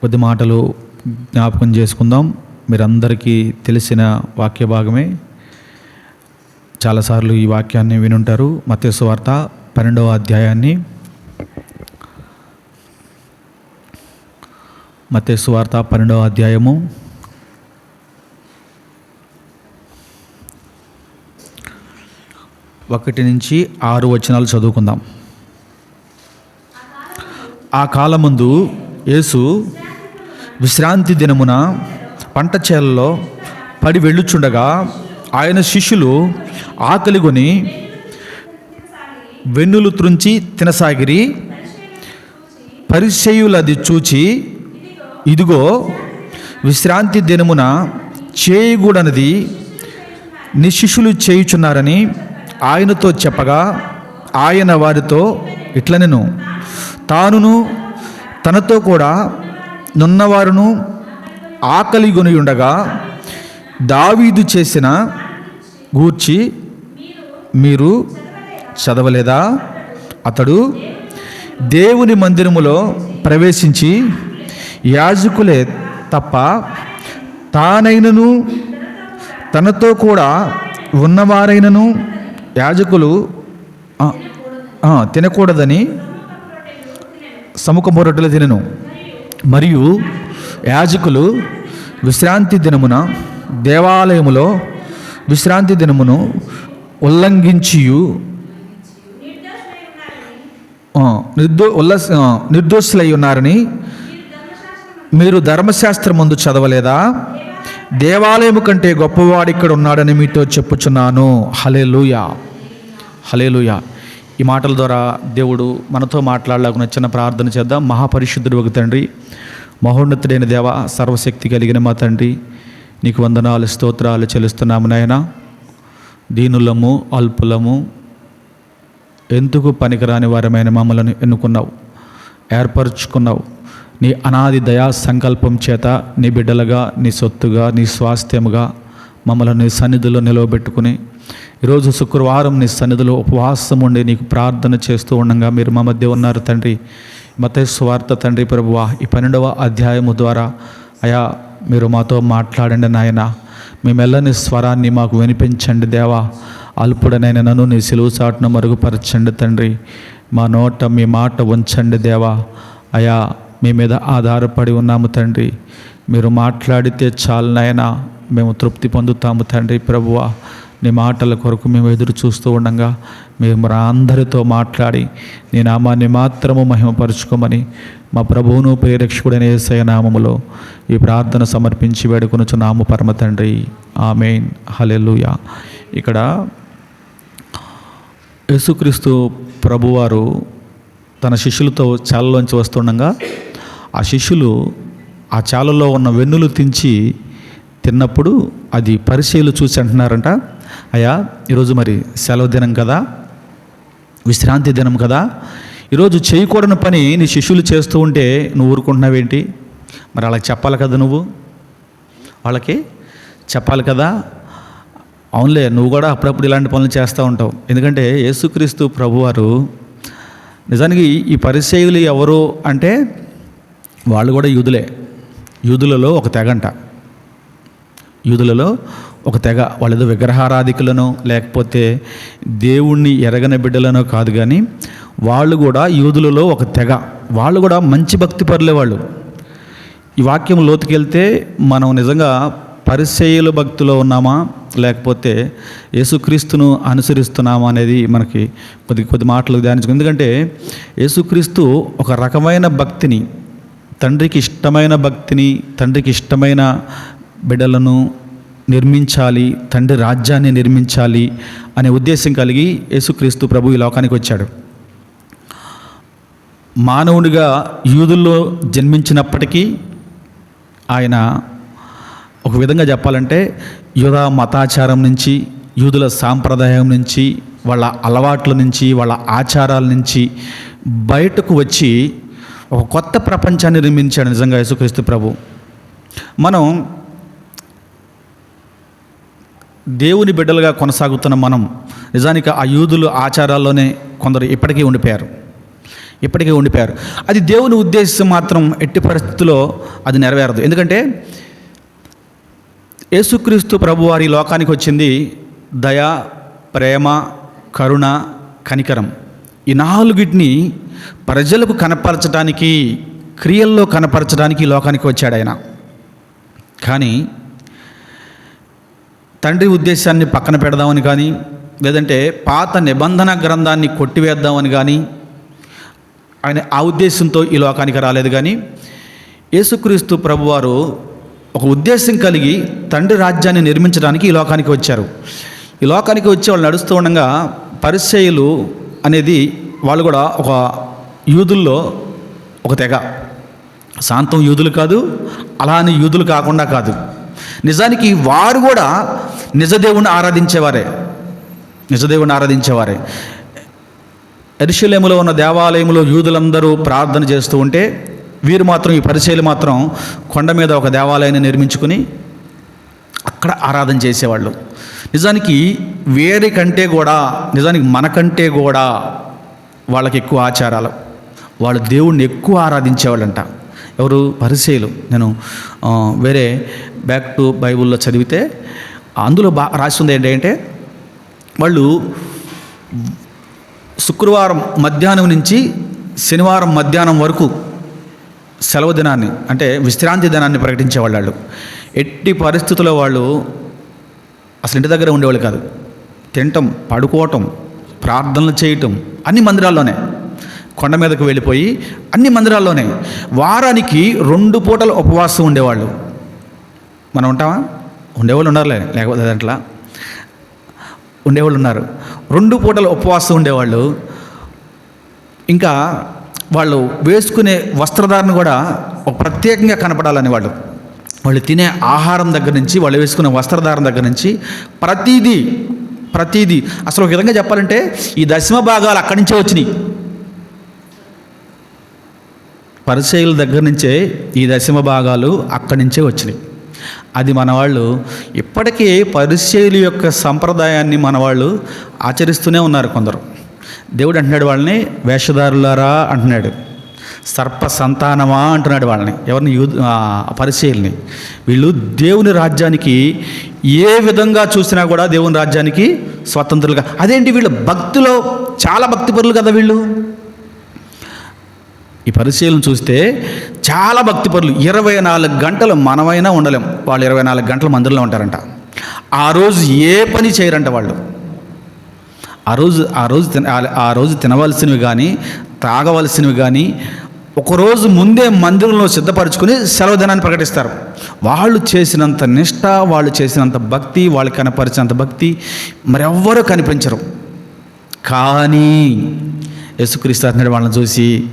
కొద్ది మాటలు జ్ఞాపకం చేసుకుందాం. మీరందరికీ తెలిసిన వాక్య భాగమే. చాలాసార్లు ఈ వాక్యాన్ని వినుంటారు. మత్స్సు వార్త పన్నెండవ అధ్యాయాన్ని. మత్స్సు వార్త పన్నెండవ అధ్యాయము. ఒకటి నుంచి ఆరు వచనాలు చదువుకుందాం. ఆ కాలముందు యేసు విశ్రాంతి దినమున పంట చేలలో పడి వెళ్ళుచుండగా ఆయన శిష్యులు ఆకలిగొని వెన్నులు త్రుంచి తినసాగిరి పరిచయులది చూచి ఇదిగో విశ్రాంతి దినమున చేయగూడనది నీ శిష్యులు చేయుచున్నారని ఆయనతో చెప్పగా ఆయన వారితో ఇట్లనెను తానును తనతో కూడా నున్నవారును ఆకలిగొని ఉండగా దావీదు చేసిన గూర్చి మీరు చదవలేదా? అతడు దేవుని మందిరములో ప్రవేశించి యాజకులే తప్ప తానైనను తనతో కూడా ఉన్నవారైనను యాజకులు తినకూడదని సముఖ రొట్టెలు తినను. మరియు యాజకులు విశ్రాంతి దినమున దేవాలయములో విశ్రాంతి దినమును ఉల్లంఘించియు. నిర్దో ఉల్లస్ నిర్దోషులై ఉన్నారని మీరు ధర్మశాస్త్రం ముందు చదవలేదా? దేవాలయము కంటే గొప్పవాడు ఇక్కడ ఉన్నాడని మీతో చెప్పుచున్నాను. హలే లూయా హలే లూయా ఈ మాటల ద్వారా దేవుడు మనతో మాట్లాడలేకున్న చిన్న ప్రార్థన చేద్దాం. మహాపరిశుద్ధుడు ఒక తండ్రి మహోన్నతుడైన దేవ సర్వశక్తి కలిగిన మా తండ్రి నీకు వందనాలు స్తోత్రాలు చెల్లిస్తున్నాము నాయన. దీనులము అల్పులము ఎందుకు పనికిరాని వారమైన మమ్మలను ఎన్నుకున్నావు? ఏర్పరచుకున్నావు. నీ అనాది దయా సంకల్పం చేత నీ బిడ్డలుగా నీ సొత్తుగా నీ స్వాస్థ్యముగా మమ్మల్ని నీ సన్నిధిలో నిలవబెట్టుకుని ఈరోజు శుక్రవారం నీ సన్నిధిలో ఉపవాసం ఉండి నీకు ప్రార్థన చేస్తూ ఉండగా మీరు మా మధ్య ఉన్నారు తండ్రి. మతేశ్వార్త స్వార్థ తండ్రి ప్రభువా ఈ పన్నెండవ అధ్యాయము ద్వారా అయా మీరు మాతో మాట్లాడండి నాయన. మీ మెల్లని స్వరాన్ని మాకు వినిపించండి దేవా. అల్పుడనైన నన్ను నీ సిలువు చాటును మరుగుపరచండి తండ్రి. మా నోట మీ మాట ఉంచండి దేవా. అయా మీ మీద ఆధారపడి ఉన్నాము తండ్రి. మీరు మాట్లాడితే చాలనైనా మేము తృప్తి పొందుతాము తండ్రి ప్రభువా. నీ మాటల కొరకు మేము ఎదురు చూస్తూ ఉండగా. మేము అందరితో మాట్లాడి నీ నామాన్ని మాత్రము మహిమపరుచుకోమని మా ప్రభువును ప్రేరక్షకుడైన ఏసయ నామములో ఈ ప్రార్థన సమర్పించి వేడుకొనుచు నాము పరమ తండ్రి. ఆమెన్. హలెలుయా ఇక్కడ యేసుక్రీస్తు ప్రభువారు తన శిష్యులతో చాలలోంచి వస్తుండగా ఆ శిష్యులు ఆ చాలలో ఉన్న వెన్నులు తించి తిన్నప్పుడు అది పరిశీలు చూసి అంటున్నారంట అయ్యా ఈరోజు మరి సెలవు దినం కదా విశ్రాంతి దినం కదా ఈరోజు చేయకూడని పని నీ శిష్యులు చేస్తూ ఉంటే నువ్వు ఊరుకుంటున్నావేంటి మరి వాళ్ళకి చెప్పాలి కదా నువ్వు? వాళ్ళకి చెప్పాలి కదా? అవునులే నువ్వు కూడా అప్పుడప్పుడు ఇలాంటి పనులు చేస్తూ ఉంటావు. ఎందుకంటే యేసుక్రీస్తు ప్రభువారు నిజానికి ఈ పరిచయులు ఎవరు అంటే వాళ్ళు కూడా యూదులే. యూదులలో ఒక తెగంట. యూదులలో ఒక తెగ వాళ్ళేదో విగ్రహారాధికులను లేకపోతే దేవుణ్ణి ఎరగని బిడ్డలనో కాదు కానీ వాళ్ళు కూడా యూదులలో ఒక తెగ. వాళ్ళు కూడా మంచి భక్తి పరులే వాళ్ళు. ఈ వాక్యం లోతుకెళ్తే మనం నిజంగా పరిచయుల భక్తిలో ఉన్నామా లేకపోతే యేసుక్రీస్తును అనుసరిస్తున్నామా అనేది మనకి కొద్ది కొద్ది మాటలు ధ్యానించుకుంది. ఎందుకంటే యేసుక్రీస్తు ఒక రకమైన భక్తిని తండ్రికి ఇష్టమైన భక్తిని తండ్రికి ఇష్టమైన బిడ్డలను నిర్మించాలి తండ్రి రాజ్యాన్ని నిర్మించాలి అనే ఉద్దేశం కలిగి యేసుక్రీస్తు ప్రభు ఈ లోకానికి వచ్చాడు. మానవుడిగా యూదుల్లో జన్మించినప్పటికీ ఆయన ఒక విధంగా చెప్పాలంటే యూదా మతాచారం నుంచి యూదుల సాంప్రదాయం నుంచి వాళ్ళ అలవాట్ల నుంచి వాళ్ళ ఆచారాల నుంచి బయటకు వచ్చి ఒక కొత్త ప్రపంచాన్ని నిర్మించాడు నిజంగా యేసుక్రీస్తు ప్రభు. మనం దేవుని బిడ్డలుగా కొనసాగుతున్న మనం నిజానికి ఆ యూదులు ఆచారాల్లోనే కొందరు ఇప్పటికీ ఉండిపోయారు. ఇప్పటికీ ఉండిపోయారు. అది దేవుని ఉద్దేశం మాత్రం ఎట్టి పరిస్థితుల్లో అది నెరవేరదు. ఎందుకంటే యేసుక్రీస్తు ప్రభువారి లోకానికి వచ్చింది దయ ప్రేమ కరుణ కనికరం. ఈ నాలుగిటిని ప్రజలకు కనపరచడానికి క్రియల్లో కనపరచడానికి ఈ లోకానికి వచ్చాడు ఆయన. కానీ తండ్రి ఉద్దేశాన్ని పక్కన పెడదామని కానీ లేదంటే పాత నిబంధన గ్రంథాన్ని కొట్టివేద్దామని కానీ ఆయన ఆ ఉద్దేశంతో ఈ లోకానికి రాలేదు కానీ యేసుక్రీస్తు ప్రభువారు ఒక ఉద్దేశం కలిగి తండ్రి రాజ్యాన్ని నిర్మించడానికి ఈ లోకానికి వచ్చారు. ఈ లోకానికి వచ్చి వాళ్ళు నడుస్తూ ఉండగా పరిచయులు అనేది వాళ్ళు కూడా ఒక యూదుల్లో ఒక తెగ. శాంతం యూదులు కాదు అలా అని యూదులు కాకుండా కాదు. నిజానికి వారు కూడా నిజదేవుని ఆరాధించేవారే. నిజదేవుని ఆరాధించేవారే. ఎరుశలేములో ఉన్న దేవాలయంలో యూదులందరూ ప్రార్థన చేస్తూ ఉంటే వీరు మాత్రం ఈ పరిచయలు మాత్రం కొండ మీద ఒక దేవాలయాన్ని నిర్మించుకుని అక్కడ ఆరాధన చేసేవాళ్ళు. నిజానికి వేరే కంటే కూడా నిజానికి మనకంటే కూడా వాళ్ళకి ఎక్కువ ఆచారాలు. వాళ్ళు దేవుణ్ణి ఎక్కువ ఆరాధించేవాళ్ళంట. ఎవరు? పరిచయలు నేను వేరే బ్యాక్ టు బైబుల్లో చదివితే అందులో బా రాసి ఉంది ఏంటంటే వాళ్ళు శుక్రవారం మధ్యాహ్నం నుంచి శనివారం మధ్యాహ్నం వరకు సెలవు దినాన్ని అంటే విశ్రాంతి దినాన్ని ప్రకటించేవాళ్ళు వాళ్ళు. ఎట్టి పరిస్థితుల్లో వాళ్ళు అసలు ఇంటి దగ్గర ఉండేవాళ్ళు కాదు. తినటం పడుకోవటం ప్రార్థనలు చేయటం అన్ని మందిరాల్లోనే. కొండ మీదకు వెళ్ళిపోయి అన్ని మందిరాల్లోనే. వారానికి రెండు పూటలు ఉపవాసం ఉండేవాళ్ళు. మనం ఉంటామా? ఉండేవాళ్ళు ఉన్నారులే లేకపోతే దాంట్లో ఉండేవాళ్ళు ఉన్నారు. రెండు పూటలు ఉపవాసం ఉండేవాళ్ళు. ఇంకా వాళ్ళు వేసుకునే వస్త్రధారణ కూడా ఒక ప్రత్యేకంగా కనపడాలని వాళ్ళు వాళ్ళు తినే ఆహారం దగ్గర నుంచి వాళ్ళు వేసుకునే వస్త్రధారణ దగ్గర నుంచి ప్రతిదీ ప్రతిదీ. అసలు ఒక విధంగా చెప్పాలంటే ఈ దశమ భాగాలు అక్కడి నుంచే వచ్చినాయి. పరిచయుల దగ్గర నుంచే ఈ దశమ భాగాలు అక్కడి నుంచే వచ్చినాయి. అది మన వాళ్ళు ఇప్పటికీ పరిచయుల యొక్క సంప్రదాయాన్ని మన వాళ్ళు ఆచరిస్తూనే ఉన్నారు కొందరు. దేవుడు అంటున్నాడు వాళ్ళని వేషధారులారా అంటున్నాడు. సర్ప సంతానమా అంటున్నాడు వాళ్ళని ఎవరిని యూ పరిచయుల్ని వీళ్ళు దేవుని రాజ్యానికి ఏ విధంగా చూసినా కూడా దేవుని రాజ్యానికి స్వతంత్రులుగా. అదేంటి వీళ్ళు భక్తిలో చాలా భక్తిపరులు కదా వీళ్ళు? ఈ పరిశీలన చూస్తే చాలా భక్తిపరులు. ఇరవై నాలుగు గంటలు మనమైనా ఉండలేం. వాళ్ళు ఇరవై నాలుగు గంటల మందిరంలో ఉంటారంట. ఆ రోజు ఏ పని చేయరంట వాళ్ళు. ఆ రోజు ఆ రోజు తిన ఆ- ఆ రోజు తినవలసినవి కానీ తాగవలసినవి కానీ ఒకరోజు ముందే మందిరంలో సిద్ధపరచుకుని సెలవు దినాన్ని ప్రకటిస్తారు. వాళ్ళు చేసినంత నిష్ట వాళ్ళు చేసినంత భక్తి వాళ్ళు కనపరిచినంత భక్తి మరెవ్వరూ కనిపించరు. కానీ యేసుక్రీస్తు అంటున్నాడు వాళ్ళని చూసి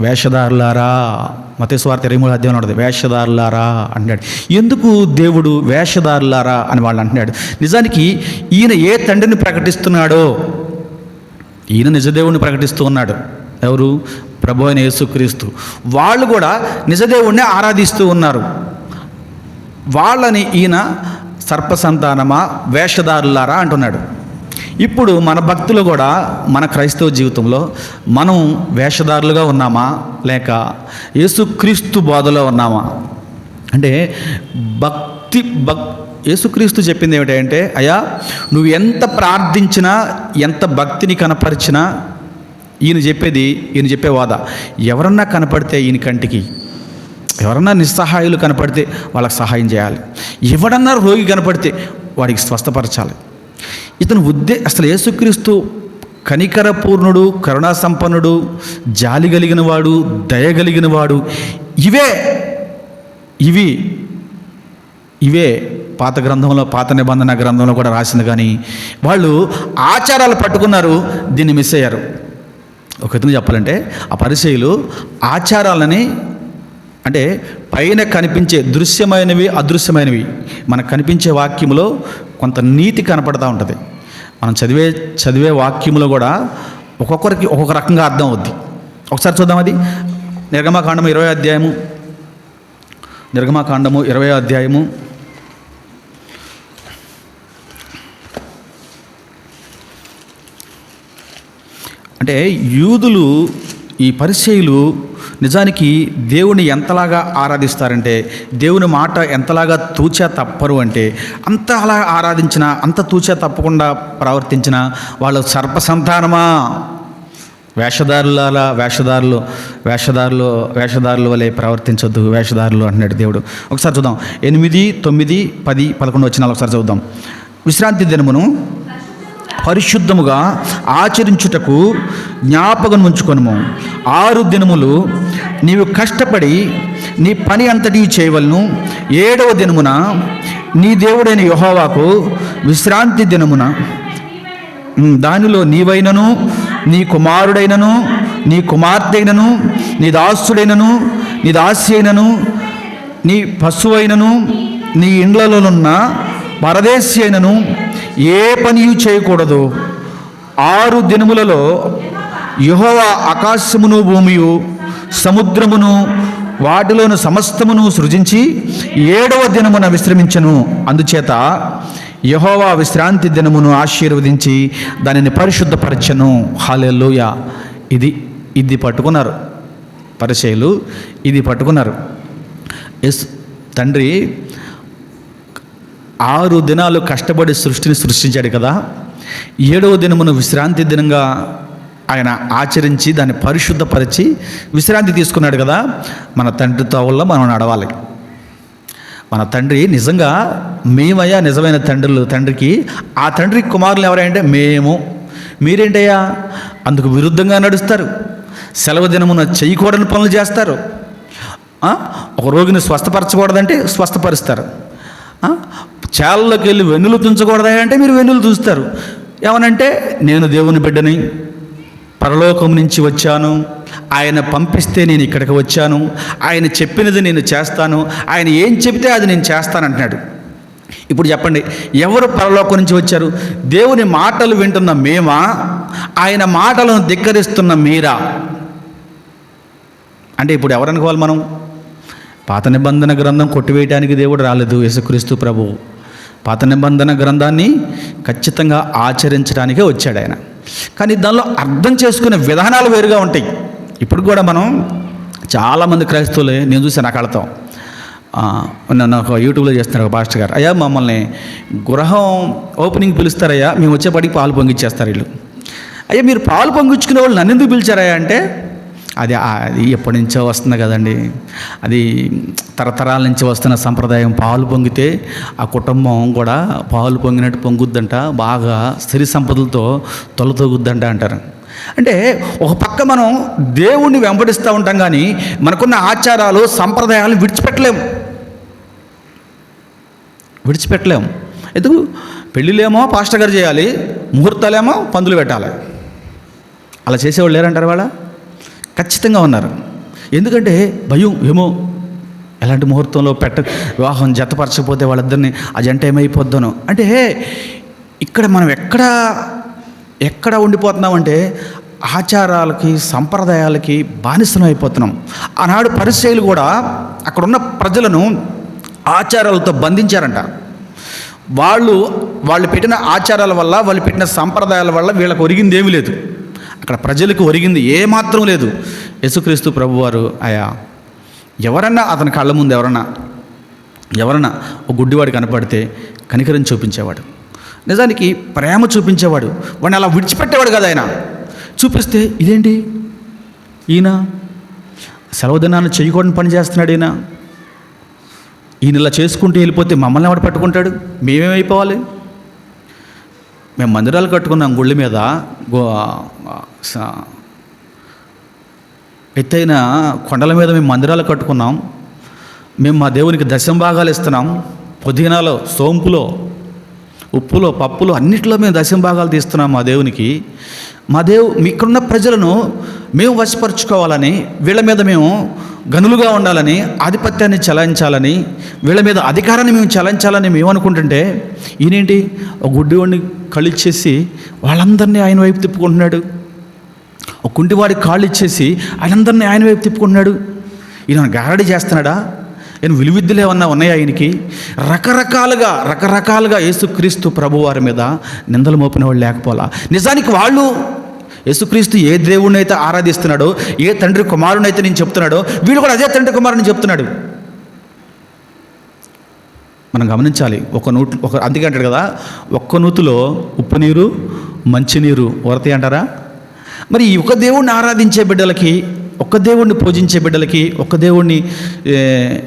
వేషధారులారా మతేశ్వార్త ఇరవై మూడు అధ్యాయం వేషధారులారా అంటాడు ఎందుకు దేవుడు వేషధారులారా అని వాళ్ళు అంటున్నాడు. నిజానికి ఈయన ఏ తండ్రిని ప్రకటిస్తున్నాడో ఈయన నిజదేవుడిని ప్రకటిస్తూ ఉన్నాడు. ఎవరు? ప్రభు అయిన యేసుక్రీస్తు. వాళ్ళు కూడా నిజదేవుణ్ణి ఆరాధిస్తూ ఉన్నారు. వాళ్ళని ఈయన సర్పసంతానమా వేషధారులారా అంటున్నాడు. ఇప్పుడు మన భక్తులు కూడా మన క్రైస్తవ జీవితంలో మనం వేషధారులుగా ఉన్నామా లేక యేసుక్రీస్తు బోధలో ఉన్నామా? అంటే భక్తి భక్ యేసుక్రీస్తు చెప్పింది ఏమిటంటే అయ్యా నువ్వు ఎంత ప్రార్థించినా ఎంత భక్తిని కనపరిచినా ఈయన చెప్పేది ఈయన చెప్పే వాద. ఎవరన్నా కనపడితే ఈయన కంటికి ఎవరన్నా నిస్సహాయులు కనపడితే వాళ్ళకి సహాయం చేయాలి. ఎవడన్నా రోగి కనపడితే వాడికి స్వస్థపరచాలి. ఇతను ఉద్దే అసలు యేసుక్రీస్తు కనికరపూర్ణుడు కరుణా సంపన్నుడు జాలి కలిగిన వాడు దయ కలిగిన వాడు ఇవే ఇవి ఇవే పాత గ్రంథంలో పాత నిబంధన గ్రంథంలో కూడా రాసింది కానీ వాళ్ళు ఆచారాలు పట్టుకున్నారు దీన్ని మిస్ అయ్యారు. ఒక విధంగా చెప్పాలంటే ఆ పరిచయులు ఆచారాలని అంటే పైన కనిపించే దృశ్యమైనవి అదృశ్యమైనవి మనకు కనిపించే వాక్యంలో కొంత నీతి కనపడతా ఉంటుంది. మనం చదివే చదివే వాక్యంలో కూడా ఒక్కొక్కరికి ఒక్కొక్క రకంగా అర్థం అవుద్ది. ఒకసారి చూద్దాం అది. నిర్గమాకాండము ఇరవై అధ్యాయము. నిర్గమాకాండము ఇరవై అధ్యాయము. అంటే యూదులు ఈ పరిచయులు నిజానికి దేవుని ఎంతలాగా ఆరాధిస్తారంటే దేవుని మాట ఎంతలాగా తూచా తప్పరు అంటే అంత అలా ఆరాధించిన అంత తూచా తప్పకుండా ప్రవర్తించిన వాళ్ళు సర్పసంతానమా? వేషధారుల వేషధారులు వేషధారులు వేషధారుల వలె ప్రవర్తించొద్దు వేషధారులు అంటున్నాడు దేవుడు. ఒకసారి చూద్దాం. ఎనిమిది తొమ్మిది పది పదకొండు వచ్చిన ఒకసారి చూద్దాం. విశ్రాంతి దినమును పరిశుద్ధముగా ఆచరించుటకు జ్ఞాపకం ఉంచుకొనుము. ఆరు దినములు నీవు కష్టపడి నీ పని అంతటి చేయవలను. ఏడవ దినమున నీ దేవుడైన యెహోవాకు విశ్రాంతి దినమున. దానిలో నీవైనను నీ కుమారుడైనను నీ కుమార్తెనను నీ దాసుడైనను నీ దాసి అయినను నీ పశువైనను నీ ఇండ్లలోనున్న పరదేశి అయినను ఏ పనియు చేయకూడదు. ఆరు దినములలో యహోవ ఆకాశమును భూమియు సముద్రమును వాటిలోని సమస్తమును సృజించి ఏడవ దినమున విశ్రమించను. అందుచేత యహోవా విశ్రాంతి దినమును ఆశీర్వదించి దానిని పరిశుద్ధపరచను. హాలెల్లోయ. ఇది ఇది పట్టుకున్నారు. పరిచయులు ఇది పట్టుకున్నారు. ఎస్ తండ్రి ఆరు దినాలు కష్టపడి సృష్టిని సృష్టించాడు కదా. ఏడవ దినమును విశ్రాంతి దినంగా ఆయన ఆచరించి దాన్ని పరిశుద్ధపరిచి విశ్రాంతి తీసుకున్నాడు కదా. మన తండ్రి తోవల్లో మనం నడవాలి. మన తండ్రి నిజంగా మేమయ్యా నిజమైన తండ్రులు తండ్రికి ఆ తండ్రి కుమారులు ఎవరంటే మేము. మీరేంటయ్యా? అందుకు విరుద్ధంగా నడుస్తారు. సెలవు దినమున చేయకూడని పనులు చేస్తారు. ఒక రోగిని స్వస్థపరచకూడదంటే స్వస్థపరుస్తారు. ఆ? వెళ్ళి వెన్నులు తుంచకూడదా అంటే మీరు వెన్నులు తుంచుతారు. ఏమనంటే నేను దేవుని బిడ్డని పరలోకం నుంచి వచ్చాను. ఆయన పంపిస్తే నేను ఇక్కడికి వచ్చాను. ఆయన చెప్పినది నేను చేస్తాను. ఆయన ఏం చెబితే అది నేను చేస్తానంటున్నాడు. ఇప్పుడు చెప్పండి ఎవరు పరలోకం నుంచి వచ్చారు? దేవుని మాటలు వింటున్న మేమా? ఆయన మాటలను ధిక్కరిస్తున్న మీరా? అంటే ఇప్పుడు ఎవరనుకోవాలి మనం? పాత నిబంధన గ్రంథం కొట్టివేయడానికి దేవుడు రాలేదు యేసుక్రీస్తు ప్రభు. పాత నిబంధన గ్రంథాన్ని ఖచ్చితంగా ఆచరించడానికే వచ్చాడు ఆయన. కానీ దానిలో అర్థం చేసుకునే విధానాలు వేరుగా ఉంటాయి. ఇప్పుడు కూడా మనం చాలామంది క్రైస్తవులే నేను చూసాను ఆ నన్ను ఒక యూట్యూబ్లో చేస్తున్నారు ఒక పాస్టర్ గారు. అయ్యా మమ్మల్ని గృహం ఓపెనింగ్ పిలుస్తారయ్యా మేము వచ్చేపాటికి పాలు పొంగిచ్చేస్తారు వీళ్ళు. అయ్యా మీరు పాలు పొంగించుకునే వాళ్ళు నన్ను ఎందుకు పిలిచారయ్యా? అంటే అది అది ఎప్పటి నుంచో వస్తుంది కదండి. అది తరతరాల నుంచి వస్తున్న సంప్రదాయం పాలు పొంగితే ఆ కుటుంబం కూడా పాలు పొంగినట్టు పొంగుద్దంట బాగా స్త్రీ సంపదలతో తొలతొగుద్దంట అంటారు. అంటే ఒక పక్క మనం దేవుణ్ణి వెంబడిస్తూ ఉంటాం కానీ మనకున్న ఆచారాలు సంప్రదాయాలు విడిచిపెట్టలేము విడిచిపెట్టలేము ఎందుకు? పెళ్ళిలేమో పాస్టర్ గారు చేయాలి ముహూర్తాలేమో పందులు పెట్టాలి. అలా చేసేవాళ్ళు లేరంటారు వాళ్ళ ఖచ్చితంగా ఉన్నారు. ఎందుకంటే భయం ఏమో ఎలాంటి ముహూర్తంలో పెట్ట వివాహం జతపరచకపోతే వాళ్ళిద్దరిని ఆ జంట ఏమైపోద్దను అంటే ఇక్కడ మనం ఎక్కడ ఎక్కడ ఉండిపోతున్నామంటే ఆచారాలకి సంప్రదాయాలకి బానిసలం అయిపోతున్నాం. ఆనాడు పరిచయలు కూడా అక్కడ ఉన్న ప్రజలను ఆచారాలతో బంధించారంట. వాళ్ళు వాళ్ళు పెట్టిన ఆచారాల వల్ల వాళ్ళు పెట్టిన సంప్రదాయాల వల్ల వీళ్ళకు ఒరిగింది ఏమీ లేదు. అక్కడ ప్రజలకు ఒరిగింది ఏమాత్రం లేదు. యేసుక్రీస్తు ప్రభువారు ఆయా ఎవరన్నా అతని కళ్ళ ముందు ఎవరన్నా ఎవరన్నా ఒక గుడ్డివాడు కనపడితే కనికరం చూపించేవాడు. నిజానికి ప్రేమ చూపించేవాడు. వాడిని అలా విడిచిపెట్టేవాడు కదా ఆయన. చూపిస్తే ఇదేంటి? ఈయన సెలవు దినాన్ని చేయకూడని పని చేస్తున్నాడు ఈయన. ఈయన ఇలా చేసుకుంటూ వెళ్ళిపోతే మమ్మల్ని ఎవడు పట్టుకుంటాడు? మేమేమైపోవాలి? మేము మందిరాలు కట్టుకున్నాం గుళ్ళ మీద. గో ఎత్తైన కొండల మీద మేము మందిరాలు కట్టుకున్నాం. మేము మా దేవునికి దశం భాగాలు ఇస్తున్నాం. పుదీనాలో సోంపులో ఉప్పులో పప్పులో అన్నిట్లో మేము దశంభాగాలు తీస్తున్నాం మా దేవునికి. మా దేవు మీకున్న ప్రజలను మేము వశపరుచుకోవాలని వీళ్ళ మీద మేము గనులుగా ఉండాలని ఆధిపత్యాన్ని చలాయించాలని వీళ్ళ మీద అధికారాన్ని మేము చలాయించాలని మేము అనుకుంటుంటే ఈయనేంటి? ఒక గుడ్డివాడిని కళ్ళిచ్చేసి వాళ్ళందరినీ ఆయన వైపు తిప్పుకుంటున్నాడు. ఒక కుంటివాడి కాళ్ళు ఇచ్చేసి ఆయనందరినీ ఆయన వైపు తిప్పుకుంటున్నాడు. ఈయన గారడి చేస్తున్నాడా? నేను విలువిద్యలు ఏమన్నా ఉన్నాయా ఆయనకి రకరకాలుగా రకరకాలుగా యేసుక్రీస్తు ప్రభువారి మీద నిందలు మోపిన వాళ్ళు లేకపోలా? నిజానికి వాళ్ళు యేసుక్రీస్తు ఏ దేవుడిని అయితే ఆరాధిస్తున్నాడో ఏ తండ్రి కుమారుని అయితే నేను చెప్తున్నాడో వీడు కూడా అదే తండ్రి కుమారుని చెప్తున్నాడు. మనం గమనించాలి ఒక నూటు ఒక అందుకే అంటాడు కదా ఒక్క నూతులో ఉప్పు నీరు మంచినీరు వరతాయి అంటారా? మరి ఈ ఒక దేవుణ్ణి ఆరాధించే బిడ్డలకి ఒక్క దేవుణ్ణి పూజించే బిడ్డలకి ఒక్క దేవుణ్ణి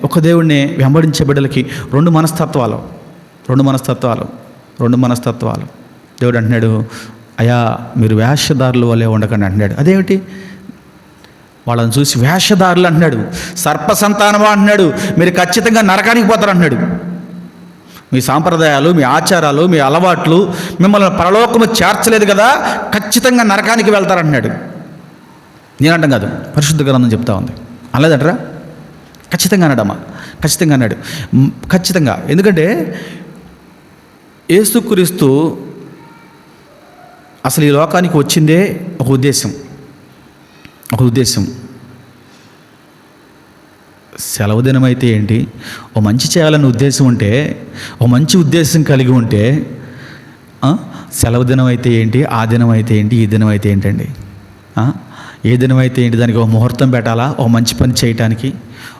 ఒక దేవుణ్ణి వెంబడించే బిడ్డలకి రెండు మనస్తత్వాలు. రెండు మనస్తత్వాలు. రెండు మనస్తత్వాలు. దేవుడు అంటున్నాడు అయా మీరు వేషధారులు వల్లే ఉండకండి అంటున్నాడు. అదేమిటి? వాళ్ళని చూసి వేషధారులు అంటున్నాడు. సర్ప సంతానమా అంటున్నాడు. మీరు ఖచ్చితంగా నరకానికి పోతారు అంటున్నాడు. మీ సాంప్రదాయాలు మీ ఆచారాలు మీ అలవాట్లు మిమ్మల్ని పరలోకము చేర్చలేదు కదా ఖచ్చితంగా నరకానికి వెళ్తారంటున్నాడు నేనంటాం కాదు. పరిశుద్ధ గ్రంథం చెప్తా ఉంది. అనలేదంటారా? ఖచ్చితంగా అన్నాడమ్మా. ఖచ్చితంగా అన్నాడు. ఖచ్చితంగా. ఎందుకంటే ఏసుక్రీస్తు అసలు ఈ లోకానికి వచ్చిందే ఒక ఉద్దేశం. ఒక ఉద్దేశం. సెలవు దినం అయితే ఏంటి? ఓ మంచి చేయాలనే ఉద్దేశం ఉంటే ఓ మంచి ఉద్దేశం కలిగి ఉంటే సెలవు దినం అయితే ఏంటి? ఆ దినం అయితే ఏంటి? ఈ దినం అయితే ఏంటండి ఏ దినమైతే ఏంటి దానికి ఒక ముహూర్తం పెట్టాలా? ఓ మంచి పని చేయటానికి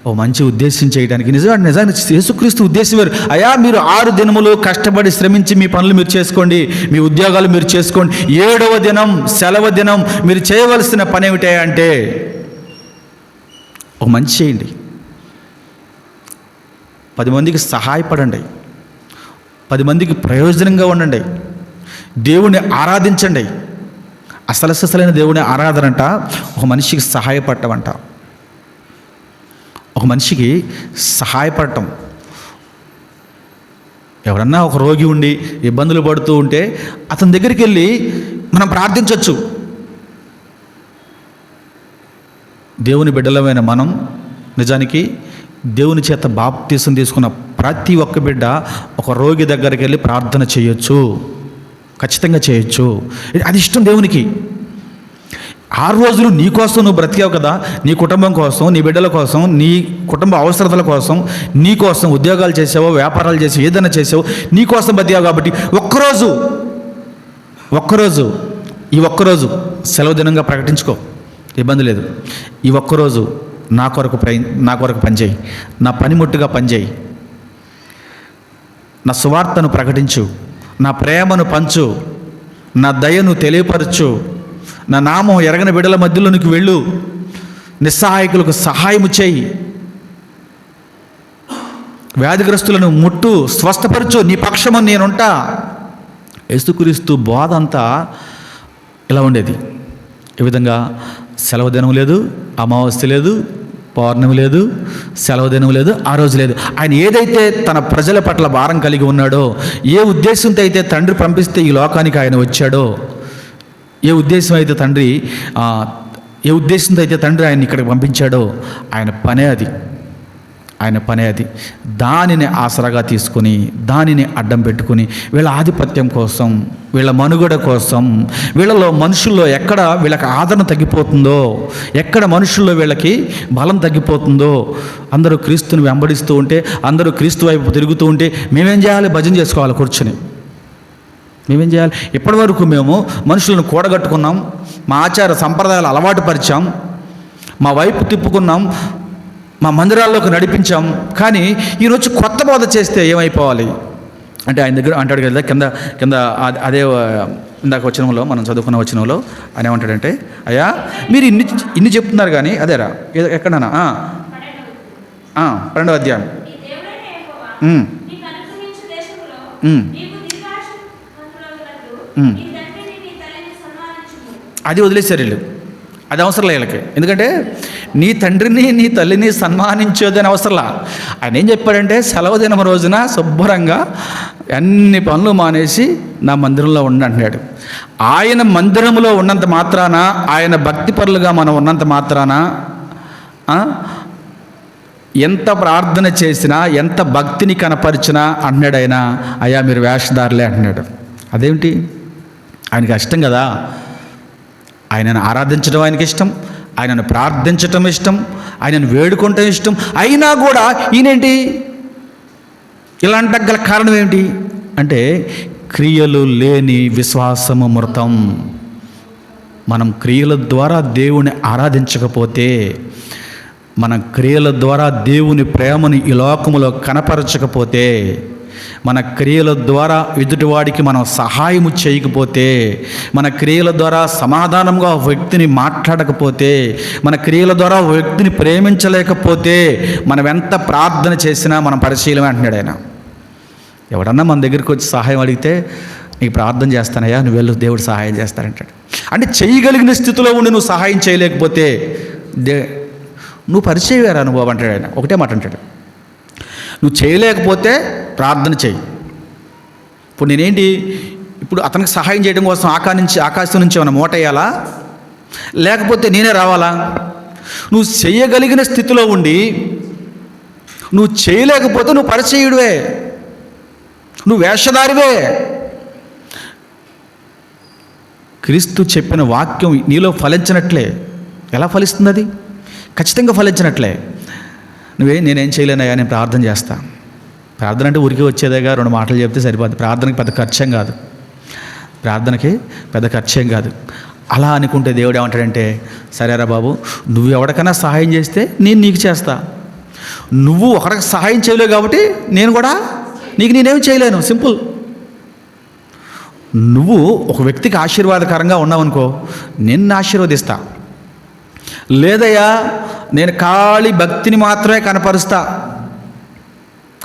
ఓ మంచి ఉద్దేశం చేయడానికి నిజంగా నిజానికి యేసుక్రీస్తు ఉద్దేశం వేరు. అయా మీరు ఆరు దినములు కష్టపడి శ్రమించి మీ పనులు మీరు చేసుకోండి మీ ఉద్యోగాలు మీరు చేసుకోండి. ఏడవ దినం సెలవు దినం మీరు చేయవలసిన పని ఏమిటి అంటే ఒక మంచి చేయండి. పది మందికి సహాయపడండి. పది మందికి ప్రయోజనంగా ఉండండి. దేవుణ్ణి ఆరాధించండి. అసలు అసలైన దేవుని ఆరాధన అంట ఒక మనిషికి సహాయపడటం ఒక మనిషికి సహాయపడటం. ఎవరన్నా ఒక రోగి ఉండి ఇబ్బందులు పడుతూ ఉంటే అతని దగ్గరికి వెళ్ళి మనం ప్రార్థించవచ్చు దేవుని బిడ్డలమైన మనం నిజానికి దేవుని చేత బాప్తీసం తీసుకున్న ప్రతి ఒక్క బిడ్డ ఒక రోగి దగ్గరికి వెళ్ళి ప్రార్థన చేయొచ్చు. ఖచ్చితంగా చేయొచ్చు. అది ఇష్టం దేవునికి. ఆరు రోజులు నీ కోసం నువ్వు బ్రతికావు కదా నీ కుటుంబం కోసం నీ బిడ్డల కోసం నీ కుటుంబ అవసరతల కోసం నీ కోసం ఉద్యోగాలు చేసావో వ్యాపారాలు చేసావు ఏదైనా చేసావు నీ కోసం బతికావు కాబట్టి ఒక్కరోజు ఒక్కరోజు ఈ ఒక్కరోజు సెలవు దినంగా ప్రకటించుకో. ఇబ్బంది లేదు. ఈ ఒక్కరోజు నా కొరకు ప్రై నా కొరకు పనిచేయి. నా పనిముట్టుగా పనిచేయి. నా సువార్తను ప్రకటించు. నా ప్రేమను పంచు నా దయను తెలియపరచు నా నామం ఎరగని బిడల మధ్యలోనికి వెళ్ళు నిస్సహాయకులకు సహాయము చేయి. వ్యాధిగ్రస్తులను ముట్టు స్వస్థపరచు నీ పక్షము నేనుంటా. యేసుక్రీస్తు బోధ అంతా ఇలా ఉండేది. ఈ విధంగా సెలవు దినం లేదు అమావాస్య లేదు పౌర్ణమి లేదు సెలవు దినం లేదు ఆ రోజు లేదు. ఆయన ఏదైతే తన ప్రజల పట్ల భారం కలిగి ఉన్నాడో ఏ ఉద్దేశంతో అయితే తండ్రి పంపిస్తే ఈ లోకానికి ఆయన వచ్చాడో ఏ ఉద్దేశం అయితే తండ్రి ఏ ఉద్దేశంతో అయితే తండ్రి ఆయన ఇక్కడికి పంపించాడో ఆయన పనే అది. ఆయన పనే అది. దానిని ఆసరాగా తీసుకుని దానిని అడ్డం పెట్టుకుని వీళ్ళ ఆధిపత్యం కోసం వీళ్ళ మనుగడ కోసం వీళ్ళలో మనుషుల్లో ఎక్కడ వీళ్ళకి ఆదరణ తగ్గిపోతుందో ఎక్కడ మనుషుల్లో వీళ్ళకి బలం తగ్గిపోతుందో అందరూ క్రీస్తుని వెంబడిస్తూ ఉంటే అందరూ క్రీస్తు వైపు తిరుగుతూ ఉంటే మేమేం చేయాలి? భజన చేసుకోవాలి కూర్చొని. మేమేం చేయాలి? ఇప్పటి వరకు మేము మనుషులను కూడగట్టుకున్నాం మా ఆచార సంప్రదాయాలు అలవాటు పరిచాం మా వైపు తిప్పుకున్నాం మా మందిరాల్లోకి నడిపించాం. కానీ ఈరోజు కొత్త బోధ చేస్తే ఏమైపోవాలి? అంటే ఆయన దగ్గర అంటాడు కదా కింద కింద అదే- ఇందాక వచనంలో మనం చదువుకున్న వచనంలో ఆయన ఏమంటాడంటే అయ్యా మీరు ఇన్ని ఇన్ని చెప్తున్నారు కానీ అదేరా ఎక్కడన్నా పన్నెండవ అధ్యాయం. అది వదిలేశారు వీళ్ళు. అది అవసరం లేదు వీళ్ళకి. ఎందుకంటే నీ తండ్రిని నీ తల్లిని సన్మానించేదని అవసరంలా? ఆయన ఏం చెప్పాడంటే సెలవు దినం రోజున శుభ్రంగా అన్ని పనులు మానేసి నా మందిరంలో ఉండి అంటున్నాడు ఆయన మందిరంలో ఉన్నంత మాత్రాన ఆయన భక్తి పరులుగా మనం ఉన్నంత మాత్రాన ఎంత ప్రార్థన చేసినా ఎంత భక్తిని కనపరిచినా అంటున్నాడు ఆయన. అయ్యా మీరు వేషధారులే అంటున్నాడు. అదేమిటి? ఆయనకి ఇష్టం కదా. ఆయనను ఆరాధించడం ఆయనకి ఇష్టం. ఆయనను ప్రార్థించటం ఇష్టం ఆయనను వేడుకోవటం ఇష్టం. అయినా కూడా ఈయనేంటి? ఇలాంటి గల కారణం ఏమిటి? అంటే క్రియలు లేని విశ్వాసము మృతం. మనం క్రియల ద్వారా దేవుని ఆరాధించకపోతే మన క్రియల ద్వారా దేవుని ప్రేమని ఈ లోకములో కనపరచకపోతే మన క్రియల ద్వారా ఎదుటివాడికి మనం సహాయము చేయకపోతే మన క్రియల ద్వారా సమాధానంగా వ్యక్తిని మాట్లాడకపోతే మన క్రియల ద్వారా వ్యక్తిని ప్రేమించలేకపోతే మనం ఎంత ప్రార్థన చేసినా మనం పరిశీలన అంటున్నాడు ఆయన. ఎవడన్నా మన దగ్గరికి వచ్చి సహాయం అడిగితే నీకు ప్రార్థన చేస్తానయ్యా నువ్వు వెళ్ళు దేవుడు సహాయం చేస్తానంటాడు అంటే చేయగలిగిన స్థితిలో ఉండి నువ్వు సహాయం చేయలేకపోతే దే నువ్వు పరిచయం వేరా నువ్వు అంటాడు ఆయన. ఒకటే మాట అంటాడు. నువ్వు చేయలేకపోతే ప్రార్థన చేయి. ఇప్పుడు నేనేంటి? ఇప్పుడు అతనికి సహాయం చేయడం కోసం ఆకాశం నుంచి ఆకాశం నుంచి ఏమైనా మూట వేయాలా? లేకపోతే నేనే రావాలా? నువ్వు చేయగలిగిన స్థితిలో ఉండి నువ్వు చేయలేకపోతే నువ్వు పరిచయుడివే. నువ్వు వేషధారివే. క్రీస్తు చెప్పిన వాక్యం నీలో ఫలించినట్లే. ఎలా ఫలిస్తుంది అది? ఖచ్చితంగా ఫలించినట్లే. నువ్వే నేనేం చేయలేనయ్యా నేను ప్రార్థన చేస్తాను ప్రార్థన అంటే ఊరికి వచ్చేదేగా రెండు మాటలు చెప్తే సరిపోద్ది. ప్రార్థనకి పెద్ద ఖర్చేం కాదు. ప్రార్థనకి పెద్ద ఖర్చేం కాదు. అలా అనుకుంటే దేవుడు ఏమంటాడంటే సరేరా బాబు నువ్వు ఎవరికైనా సహాయం చేస్తే నేను నీకు చేస్తా. నువ్వు ఒకరికి సహాయం చేయలేవు కాబట్టి నేను కూడా నీకు నేనేం చేయలేను. సింపుల్. నువ్వు ఒక వ్యక్తికి ఆశీర్వాదకరంగా ఉన్నావనుకో నిన్ను ఆశీర్వదిస్తా. లేదయ్యా నేను ఖాళీ భక్తిని మాత్రమే కనపరుస్తా.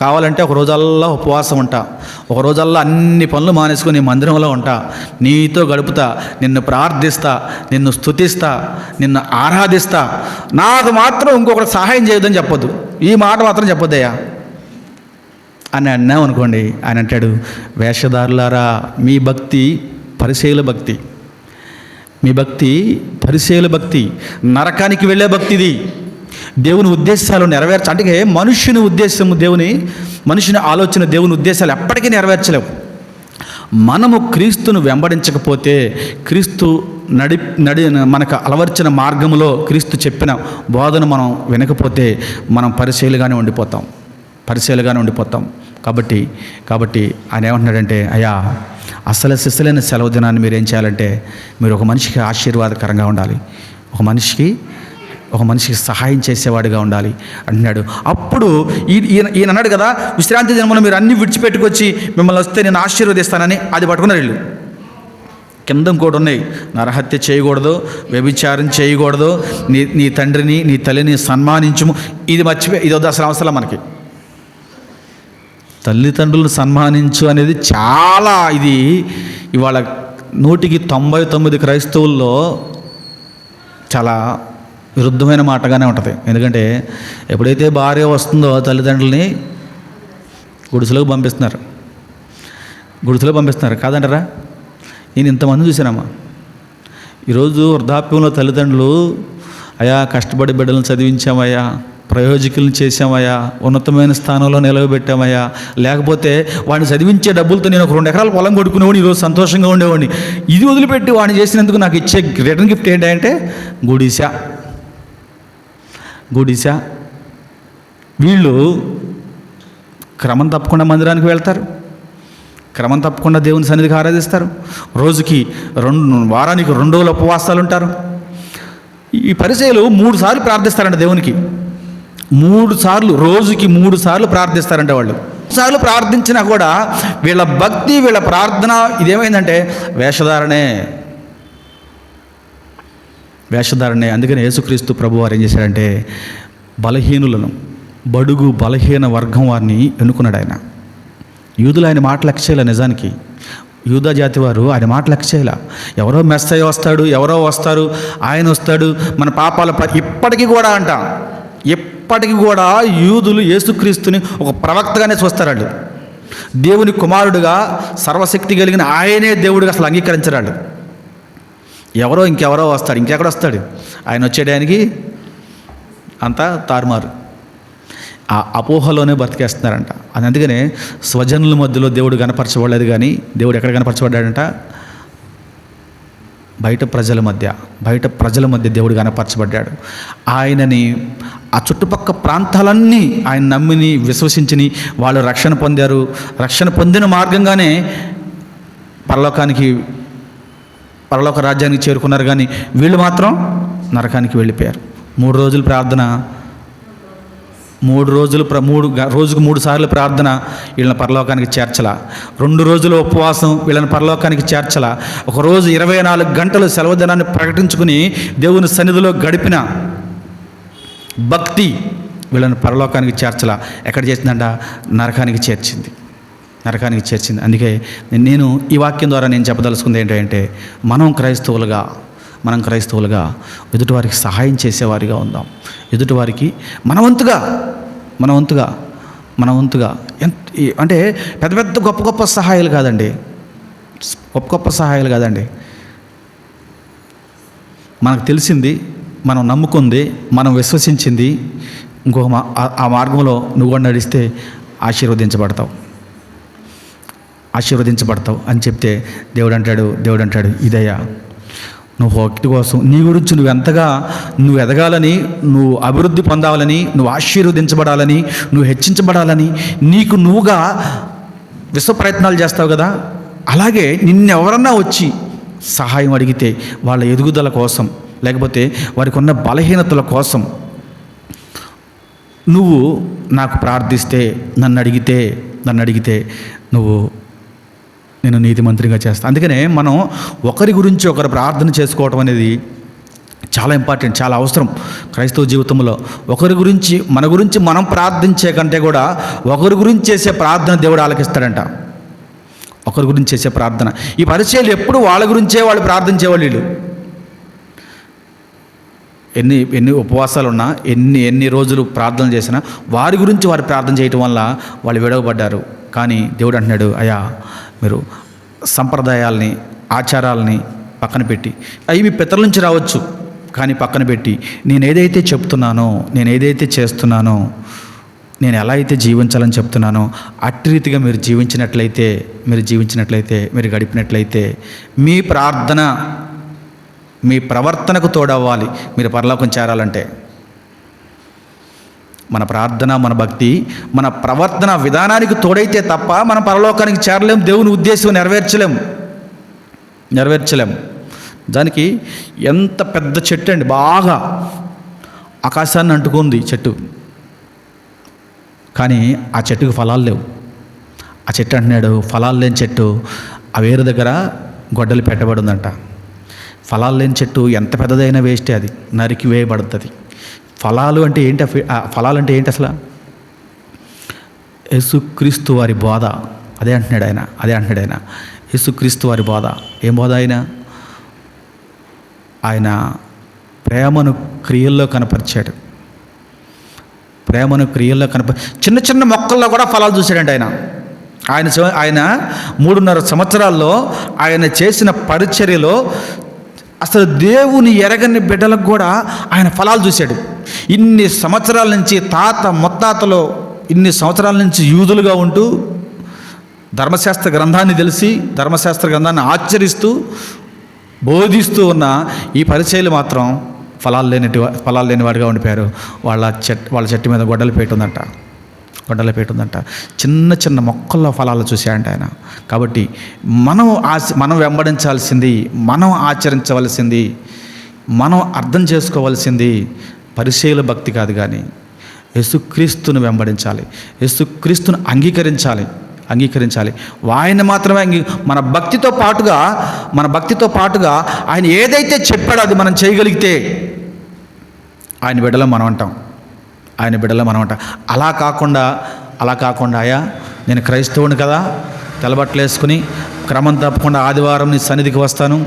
కావాలంటే ఒక రోజల్లా ఉపవాసం ఉంటా. ఒక రోజల్లా అన్ని పనులు మానేసుకుని మందిరంలో ఉంటా. నీతో గడుపుతా నిన్ను ప్రార్థిస్తా నిన్ను స్తుతిస్తా నిన్ను ఆరాధిస్తా. నాకు మాత్రం ఇంకొకటి సహాయం చేయొద్దని చెప్పొద్దు. ఈ మాట మాత్రం చెప్పొద్దయ్యా. అని అన్నాం అనుకోండి. ఆయన అంటాడు వేషధారులారా మీ భక్తి పరిశీల భక్తి. మీ భక్తి పరిశీల భక్తి. నరకానికి వెళ్ళే భక్తి ఇది దేవుని ఉద్దేశాలు నెరవేర్చ అంటే మనుషుని ఉద్దేశము దేవుని మనుషుని ఆలోచన దేవుని ఉద్దేశాలు ఎప్పటికీ నెరవేర్చలేవు. మనము క్రీస్తును వెంబడించకపోతే క్రీస్తు నడి నడి మనకు అలవర్చిన మార్గములో క్రీస్తు చెప్పిన బోధన మనం వినకపోతే మనం పరిశీలిగానే ఉండిపోతాం. పరిశీలిగానే ఉండిపోతాం. కాబట్టి కాబట్టి ఆయన ఏమంటున్నాడంటే అయ్యా అసలు సిసలైన సెలవు దినాన్ని మీరు ఏం చేయాలంటే మీరు ఒక మనిషికి ఆశీర్వాదకరంగా ఉండాలి. ఒక మనిషికి ఒక మనిషికి సహాయం చేసేవాడిగా ఉండాలి అంటున్నాడు. అప్పుడు ఈయన ఈయన అన్నాడు కదా విశ్రాంతి దినమున మీరు అన్ని విడిచిపెట్టుకొచ్చి మిమ్మల్ని వస్తే నేను ఆశీర్వదిస్తానని అది పట్టుకున్నారు వీళ్ళు. కింద కూడా ఉన్నాయి. నరహత్య చేయకూడదు వ్యభిచారం చేయకూడదు నీ నీ తండ్రిని నీ తల్లిని సన్మానించుము. ఇది మర్చిపోయి ఇది వద్దు అసలు అవసరం మనకి. తల్లిదండ్రులను సన్మానించు అనేది చాలా ఇది. ఇవాళ నూటికి తొంభై తొమ్మిది క్రైస్తవుల్లో చాలా విరుద్ధమైన మాటగానే ఉంటుంది. ఎందుకంటే ఎప్పుడైతే భార్య వస్తుందో తల్లిదండ్రులని గుడిసెలోకి పంపిస్తున్నారు. గుడిసెలో పంపిస్తున్నారు. కాదంటారా? నేను ఇంతమంది చూశానమ్మా. ఈరోజు వృద్ధాప్యంలో తల్లిదండ్రులు అయా కష్టపడి బిడ్డలను చదివించామయ్యా ప్రయోజకులను చేశామయ్యా ఉన్నతమైన స్థానంలో నిలవబెట్టామయ్యా లేకపోతే వాడిని చదివించే డబ్బులతో నేను ఒక రెండు ఎకరాల పొలం కొడుకునేవాడిని ఈరోజు సంతోషంగా ఉండేవాడిని. ఇది వదిలిపెట్టి వాడిని చేసినందుకు నాకు ఇచ్చే రిటర్న్ గిఫ్ట్ ఏంటంటే గుడిసా. గుడిసా? వీళ్ళు క్రమం తప్పకుండా మందిరానికి వెళ్తారు. క్రమం తప్పకుండా దేవుని సన్నిధికి ఆరాధిస్తారు. రోజుకి రెండు వారానికి రెండు రోజులు ఉపవాసాలు ఉంటారు. ఈ పరిచయలు మూడు సార్లు ప్రార్థిస్తారంట దేవునికి. మూడు సార్లు రోజుకి మూడు సార్లు ప్రార్థిస్తారంట వాళ్ళు. సార్లు ప్రార్థించినా కూడా వీళ్ళ భక్తి వీళ్ళ ప్రార్థన ఇదేమైందంటే వేషధారణే. వేషధారణే. అందుకని యేసుక్రీస్తు ప్రభు వారు ఏం చేశారంటే బలహీనులను బడుగు బలహీన వర్గం వారిని ఎన్నుకున్నాడు ఆయన. యూదులు ఆయన మాట లక్ష్యాల నిజానికి. యూదా జాతి వారు ఆయన మాట లక్ష్యాల ఎవరో మెస్సయ్య వస్తాడు ఎవరో వస్తారు ఆయన వస్తాడు మన పాపాల ఇప్పటికీ కూడా అంట. ఇప్పటికీ కూడా యూదులు యేసుక్రీస్తుని ఒక ప్రవక్తగానే చూస్తారు వాళ్ళు దేవుని కుమారుడుగా సర్వశక్తి కలిగిన ఆయనే దేవుడిగా అసలు అంగీకరించరాడు. ఎవరో ఇంకెవరో వస్తాడు ఇంకెక్కడ వస్తాడు? ఆయన వచ్చేయడానికి అంతా తారుమారు. ఆ అపోహలోనే బతికేస్తున్నారంట. అది అందుకనే స్వజనుల మధ్యలో దేవుడు కనపరచబడలేదు కానీ దేవుడు ఎక్కడ కనపరచబడ్డాడంట? బయట ప్రజల మధ్య బయట ప్రజల మధ్య దేవుడు కనపరచబడ్డాడు. ఆయనని ఆ చుట్టుపక్క ప్రాంతాలన్నీ ఆయన నమ్మిని విశ్వసించిని వాళ్ళు రక్షణ పొందారు. రక్షణ పొందిన మార్గంగానే పరలోకానికి పరలోక రాజ్యానికి చేరుకున్నారు కానీ వీళ్ళు మాత్రం నరకానికి వెళ్ళిపోయారు. మూడు రోజులు ప్రార్థన మూడు రోజులు ప్ర మూడు రోజుకు మూడు సార్లు ప్రార్థన వీళ్ళని పరలోకానికి చేర్చల. రెండు రోజులు ఉపవాసం వీళ్ళని పరలోకానికి చేర్చల. ఒక రోజు ఇరవై నాలుగు గంటలు సెలవు దినాన్ని ప్రకటించుకుని దేవుని సన్నిధిలో గడిపిన భక్తి వీళ్ళని పరలోకానికి చేర్చల. ఎక్కడ చేసిందంట? నరకానికి చేర్చింది. నరకానికి చేర్చింది. అందుకే నేను ఈ వాక్యం ద్వారా నేను చెప్పదలుచుకుంది ఏంటంటే మనం క్రైస్తవులుగా మనం క్రైస్తవులుగా ఎదుటివారికి సహాయం చేసేవారిగా ఉందాం. ఎదుటివారికి మనవంతుగా మనవంతుగా మనవంతుగా మన వంతుగా ఎంత అంటే పెద్ద పెద్ద గొప్ప గొప్ప సహాయాలు కాదండి. గొప్ప గొప్ప సహాయాలు కాదండి. మనకు తెలిసింది మనం నమ్ముకుంది మనం విశ్వసించింది ఇంకొక ఆ- మార్గంలో నువ్వు నడిస్తే ఆశీర్వదించబడతావు. ఆశీర్వదించబడతావు అని చెప్తే దేవుడు అంటాడు దేవుడు అంటాడు ఇదయ్యా నువ్వు ఒకటి కోసం నీ గురించి నువ్వు ఎంతగా నువ్వు ఎదగాలని నువ్వు అభివృద్ధి పొందాలని నువ్వు ఆశీర్వదించబడాలని నువ్వు హెచ్చించబడాలని నీకు నువ్వుగా విశ్వ ప్రయత్నాలు చేస్తావు కదా? అలాగే నిన్నెవరన్నా వచ్చి సహాయం అడిగితే వాళ్ళ ఎదుగుదల కోసం లేకపోతే వారికి ఉన్న బలహీనతల కోసం నువ్వు నాకు ప్రార్థిస్తే నన్ను అడిగితే నన్ను అడిగితే నువ్వు నేను నీతి మంత్రిగా చేస్తాను అందుకనే మనం ఒకరి గురించి ఒకరు ప్రార్థన చేసుకోవటం అనేది చాలా ఇంపార్టెంట్ చాలా అవసరం క్రైస్తవ జీవితంలో. ఒకరి గురించి మన గురించి మనం ప్రార్థించే కంటే కూడా ఒకరి గురించి చేసే ప్రార్థన దేవుడు ఆలకిస్తాడంట. ఒకరి గురించి చేసే ప్రార్థన. ఈ పరిచయాలు ఎప్పుడు వాళ్ళ గురించే వాళ్ళు ప్రార్థించేవాళ్ళు వీళ్ళు. ఎన్ని ఎన్ని ఉపవాసాలు ఉన్నా ఎన్ని ఎన్ని రోజులు ప్రార్థన చేసినా వారి గురించి వారు ప్రార్థన చేయటం వల్ల వాళ్ళు విడవబడ్డారు. కానీ దేవుడు అంటున్నాడు అయ్యా మీరు సంప్రదాయాల్ని ఆచారాలని పక్కన పెట్టి అవి మీ పితరుల నుంచి రావచ్చు కానీ పక్కన పెట్టి నేను ఏదైతే చెప్తున్నానో నేను ఏదైతే చేస్తున్నానో నేను ఎలా అయితే జీవించాలని చెప్తున్నానో అట్టి రీతిగా మీరు జీవించినట్లయితే మీరు జీవించినట్లయితే మీరు గడిపినట్లయితే మీ ప్రార్థన మీ ప్రవర్తనకు తోడవ్వాలి. మీరు పరలోకం చేరాలంటే. మన ప్రార్థన మన భక్తి మన ప్రవర్తన విధానానికి తోడైతే తప్ప మనం పరలోకానికి చేరలేం దేవుని ఉద్దేశం నెరవేర్చలేం. నెరవేర్చలేం. దానికి ఎంత పెద్ద చెట్టు అండి బాగా ఆకాశాన్ని అంటుకుంది చెట్టు. కానీ ఆ చెట్టుకు ఫలాలు లేవు. ఆ చెట్టు అంటున్నాడు ఫలాలు లేని చెట్టు ఆ వేరు దగ్గర గొడ్డలు పెట్టబడిందంట. ఫలాలు లేని చెట్టు ఎంత పెద్దదైనా వేస్టే అది నరికి వేయబడుతుంది. ఫలాలు అంటే ఏంటి ఫలాలు అంటే ఏంటి అసలు? యేసుక్రీస్తు వారి బోధ. అదే అంటున్నాడు ఆయన అదే అంటున్నాడు ఆయన. యేసుక్రీస్తు వారి బోధ. ఏం బోధ ఆయన? ఆయన ప్రేమను క్రియల్లో కనపరిచాడు. ప్రేమను క్రియల్లో కనప చిన్న చిన్న మొక్కల్లో కూడా ఫలాలు చూశాడండి ఆయన. ఆయన ఆయన మూడున్నర సంవత్సరాల్లో ఆయన చేసిన పరిచర్యలో అసలు దేవుని ఎరగని బిడ్డలకు కూడా ఆయన ఫలాలు చూశాడు. ఇన్ని సంవత్సరాల నుంచి తాత ముత్తాతలో ఇన్ని సంవత్సరాల నుంచి యూదులుగా ఉంటూ ధర్మశాస్త్ర గ్రంథాన్ని తెలిసి ధర్మశాస్త్ర గ్రంథాన్ని ఆచరిస్తూ బోధిస్తూ ఉన్న ఈ పరిచయలు మాత్రం ఫలాలు లేనిటి ఫలాలు లేని వాడిగా ఉండిపోయారు. వాళ్ళ చెట్ వాళ్ళ చెట్టు మీద గొడ్డలు పెట్టుందంట గొడ్డలు ఉందంట. చిన్న చిన్న మొక్కల్లో ఫలాలు చూశాయంట ఆయన. కాబట్టి మనం ఆశ మనం వెంబడించాల్సింది మనం ఆచరించవలసింది మనం అర్థం చేసుకోవాల్సింది పరిశీల భక్తి కాదు కానీ యేసుక్రీస్తును వెంబడించాలి. యేసుక్రీస్తును అంగీకరించాలి. అంగీకరించాలి. ఆయన మాత్రమే అంగీ మన భక్తితో పాటుగా మన భక్తితో పాటుగా ఆయన ఏదైతే చెప్పాడో అది మనం చేయగలిగితే ఆయన బిడ్డలో మనం అంటాం. ఆయన బిడ్డలో మనం అలా కాకుండా అలా కాకుండా అయా నేను క్రైస్తవుని కదా తెలబట్టలు వేసుకుని క్రమం తప్పకుండా ఆదివారం నీ సన్నిధికి వస్తాను.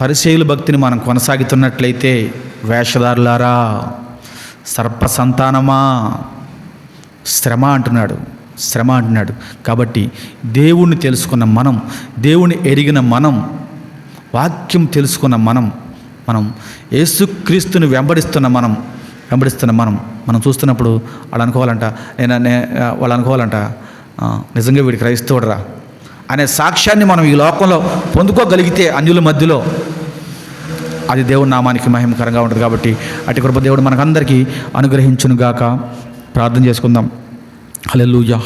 పరిచయుల భక్తిని మనం కొనసాగుతున్నట్లయితే వేషధారులారా సర్ప సంతానమా శ్రమ అంటున్నాడు శ్రమ అంటున్నాడు. కాబట్టి దేవుణ్ణి తెలుసుకున్న మనం దేవుని ఎరిగిన మనం వాక్యం తెలుసుకున్న మనం మనం యేసుక్రీస్తుని వెంబడిస్తున్న మనం వెంబడిస్తున్న మనం మనం చూస్తున్నప్పుడు వాళ్ళు అనుకోవాలంట నేను వాళ్ళు అనుకోవాలంట నిజంగా వీడి క్రైస్తవుడరా అనే సాక్ష్యాన్ని మనం ఈ లోకంలో పొందుకోగలిగితే అన్యుల మధ్యలో అది దేవుడి నామానికి మహిమకరంగా ఉంటుంది కాబట్టి అటు కృప దేవుడు మనకందరికీ అనుగ్రహించునుగాక. ప్రార్థన చేసుకుందాం. హల్లెలూయా.